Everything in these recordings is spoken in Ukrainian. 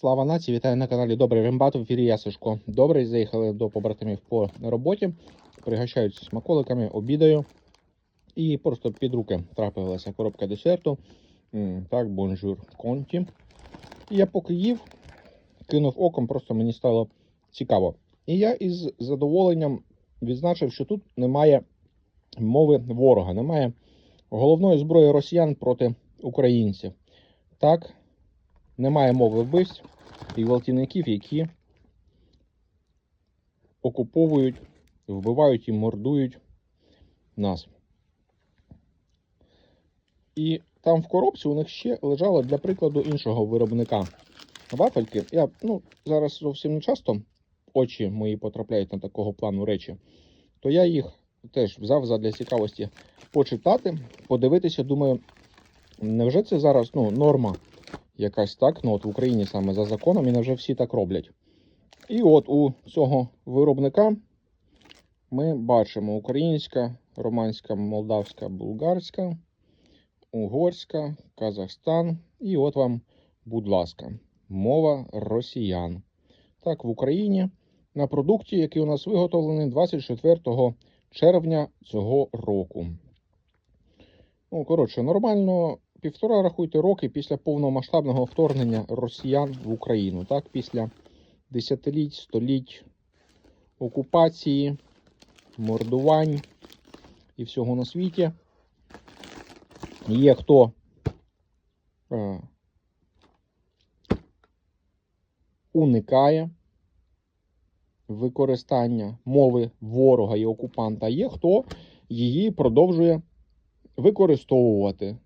Слава нації, вітаю на каналі Добрий Рембат. В ефірі я Сашко. Добрий, заїхали до побратимів по роботі, пригощаються смаколиками, обідаю. І просто під руки трапилася коробка десерту. Так, бонжур конті. Я поки їв, кинув оком, просто мені стало цікаво. І я із задоволенням відзначив, що тут немає мови ворога, немає головної зброї росіян проти українців. Так, немає мови вбивств і гвалтівників, які окуповують, вбивають і мордують нас. І там в коробці у них ще лежало для прикладу іншого виробника вафельки. Я ну, зараз зовсім не часто очі мої потрапляють на такого плану речі, то я їх теж взяв задля цікавості почитати, подивитися. Думаю, невже це зараз ну, норма якась так? Ну, от в Україні саме за законом, і невже всі так роблять? І от у цього виробника ми бачимо українська, романська, молдавська, булгарська, угорська, Казахстан. І от вам, будь ласка, мова росіян. Так, в Україні на продукті, який у нас виготовлений 24 червня цього року. Ну, коротше, нормально півтора рахуйте роки після повномасштабного вторгнення росіян в Україну. Так, після десятиліть, століть окупації, мордувань і всього на світі. Є хто е, уникає використання мови ворога і окупанта, є хто її продовжує використовувати,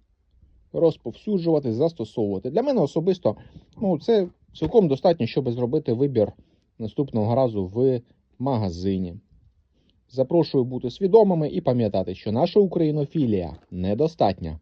розповсюджувати, застосовувати. Для мене особисто ну, це цілком достатньо, щоб зробити вибір наступного разу в магазині. Запрошую бути свідомими і пам'ятати, що наша українофілія недостатня.